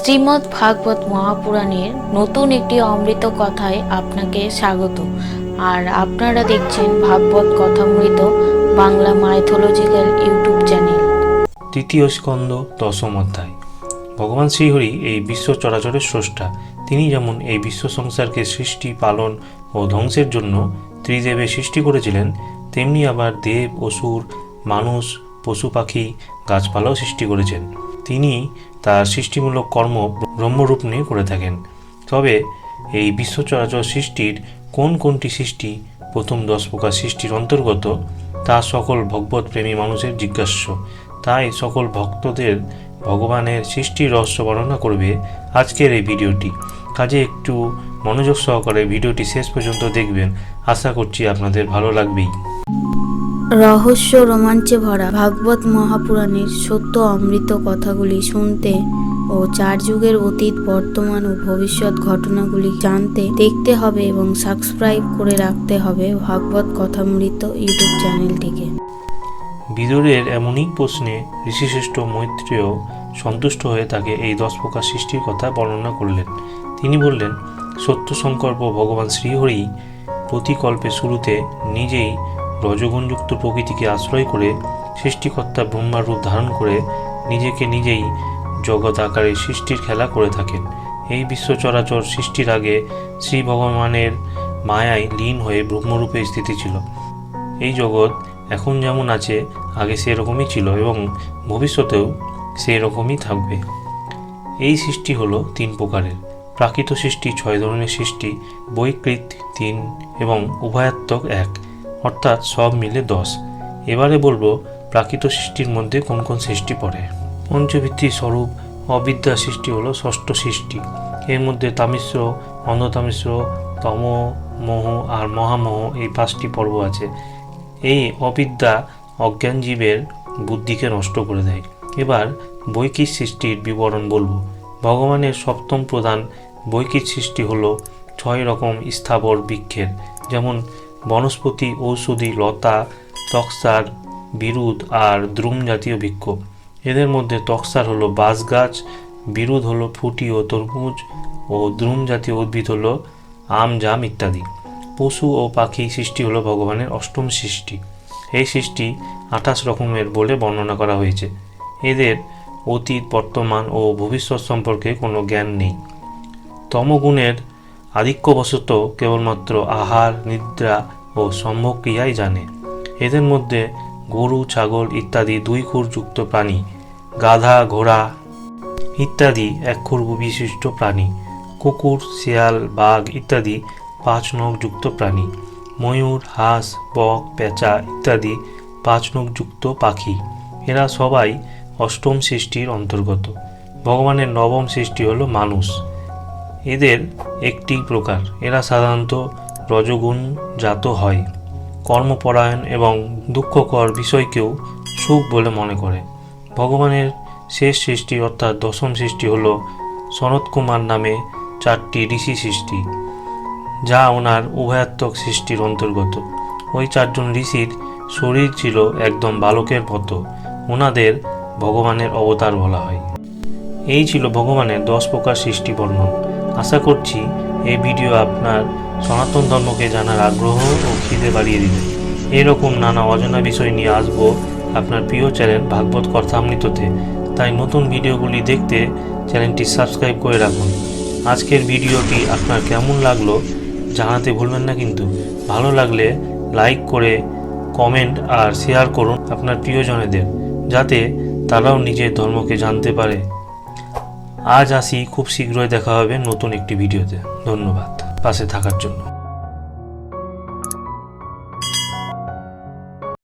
শ্রীমদ্ ভাগবত মহাপুরাণের নতুন একটি অমৃত কথায় আপনাকে স্বাগত। আর আপনারা দেখছেন Bhagavat Kathamrita Bangla mythological YouTube channel. তৃতীয় স্কন্দ দশম অধ্যায়। ভগবান শ্রীহরি এই বিশ্ব চরাচরের স্রষ্টা। তিনি যেমন এই বিশ্ব সংসারকে সৃষ্টি, পালন ও ধ্বংসের জন্য ত্রিদেবের সৃষ্টি করেছিলেন, তেমনি আবার দেব, অসুর, মানুষ, পশু পাখি, গাছপালাও সৃষ্টি করেছেন। তিনি তার সৃষ্টিমূলক কর্ম ব্রহ্মরূপ নিয়ে করে থাকেন। তবে এই বিশ্ব চরাচর সৃষ্টির কোন কোনটি সৃষ্টি, প্রথম দশ প্রকার সৃষ্টির অন্তর্গত, তা সকল ভগবত প্রেমী মানুষের জিজ্ঞাস্য। তাই সকল ভক্তদের ভগবানের সৃষ্টির রহস্য বর্ণনা করবে আজকের এই ভিডিওটি। কাজে একটু মনোযোগ সহকারে ভিডিওটি শেষ পর্যন্ত দেখবেন। আশা করছি আপনাদের ভালো লাগবেই। রহস্য রোমাঞ্চে ভরা ভাগবত মহাপুরাণের সত্য অমৃত কথাগুলি শুনতে ও চার যুগের অতীত, বর্তমান ও ভবিষ্যৎ ঘটনাগুলি জানতে, দেখতে হবে এবং সাবস্ক্রাইব করে রাখতে হবে ভাগবত কথামৃত ইউটিউব চ্যানেলটিকে। বিদুরের এমনই প্রশ্নে ঋষিশ্রেষ্ঠ মৈত্রেয় সন্তুষ্ট হয়ে তাকে এই দশ প্রকার সৃষ্টির কথা বর্ণনা করলেন। তিনি বললেন সত্য সংকল্প ভগবান শ্রীহরি প্রতিকল্পে শুরুতে নিজেই রজগুণযুক্ত প্রকৃতিকে আশ্রয় করে সৃষ্টিকর্তা ব্রহ্মার রূপ ধারণ করে নিজেকে নিজেই জগৎ আকারে সৃষ্টির খেলা করে থাকেন। এই বিশ্ব চরাচর সৃষ্টির আগে শ্রী ভগবানের মায়ায় লীন হয়ে ব্রহ্মরূপে স্থিতি ছিল। এই জগৎ এখন যেমন আছে, আগে সেরকমই ছিল এবং ভবিষ্যতেও সেই রকমই থাকবে। এই সৃষ্টি হলো তিন প্রকারের। প্রাকৃত সৃষ্টি ছয় ধরনের সৃষ্টি বৈকৃত তিন এবং উভয়াত্মক এক। অর্থাৎ সব মিলে দশ। এবারে বলব, প্রাকৃত সৃষ্টির মধ্যে কোন কোন সৃষ্টি পড়ে? পঞ্চভিত্তি স্বরূপ, অবিদ্যা সৃষ্টি হলো ষষ্ঠ সৃষ্টি। এর মধ্যে তামিশ্র, অন্ধতামিশ্র, তম, মোহ আর মহামোহ এই পাঁচটি পর্ব আছে। এই অবিদ্যা অজ্ঞান জীবের বুদ্ধিকে নষ্ট করে দেয়। এবার বৈকিক সৃষ্টির বিবরণ বলব। ভগবানের সপ্তম প্রধান বৈকিক সৃষ্টি হলো ছয় রকম স্থাবর বৃক্ষের, যেমন বনস্পতি, ঔষধি, লতা, তক্সার, বিরুদ আর দ্রুম জাতীয় বৃক্ষ। এদের মধ্যে তক্সার হলো বাঁশ গাছ, বিরুদ হলো ফুটি ও তরমুজ, ও দ্রুম জাতীয় উদ্ভিদ হলো আম, জাম ইত্যাদি। পশু ও পাখি সৃষ্টি হলো ভগবানের অষ্টম সৃষ্টি। এই সৃষ্টি আঠাশ রকমের বলে বর্ণনা করা হয়েছে। এদের অতীত, বর্তমান ও ভবিষ্যৎ সম্পর্কে কোনো জ্ঞান নেই। তমগুণের আধিক্যবশত কেবলমাত্র আহার, নিদ্রা ও সম্ভব ক্রিয়াই জানে। এদের মধ্যে গরু, ছাগল ইত্যাদি দুই খুরযুক্ত প্রাণী, গাধা, ঘোড়া ইত্যাদি এক খুর বিশিষ্ট প্রাণী, কুকুর, শিয়াল, বাঘ ইত্যাদি পাঁচ নখযুক্ত প্রাণী, ময়ূর, হাঁস, বক, পেঁচা ইত্যাদি পাঁচ নখযুক্ত পাখি। এরা সবাই অষ্টম সৃষ্টির অন্তর্গত। ভগবানের নবম সৃষ্টি হলো মানুষ। এদের একটি প্রকার। এরা সাধারণত রজগুণ জাত হয়। কর্মপরায়ণ এবং দুঃখকর বিষয়কেও সুখ বলে মনে করে। ভগবানের শেষ সৃষ্টি অর্থাৎ দশম সৃষ্টি হল সনত কুমার নামে চারটি ঋষি সৃষ্টি, যা ওনার উভয়াত্মক সৃষ্টির অন্তর্গত। ওই চারজন ঋষির শরীর ছিল একদম বালকের মতো। ওনাদের ভগবানের অবতার বলা হয়। এই ছিল ভগবানের দশ প্রকার সৃষ্টি বর্ণন। আশা করছি এই ভিডিও আপনার সনাতন ধর্মকে জানার আগ্রহ ও খিদে বাড়িয়ে দিবে। এরকম নানা অজানা বিষয় নিয়ে আসব আপনার প্রিয় চ্যানেল ভাগবত কথামৃততে। তাই নতুন ভিডিওগুলি দেখতে চ্যানেলটি সাবস্ক্রাইব করে রাখুন। আজকের ভিডিওটি আপনার কেমন লাগল জানাতে ভুলবেন না কিন্তু। ভালো লাগলে লাইক করে, কমেন্ট আর শেয়ার করুন আপনার প্রিয়জনেদের, যাতে তারাও নিজের ধর্মকে জানতে পারে। আজ আসি খুব শীঘ্রই দেখা হবে নতুন একটি ভিডিওতে। ধন্যবাদ। পাশে থাকার জন্য।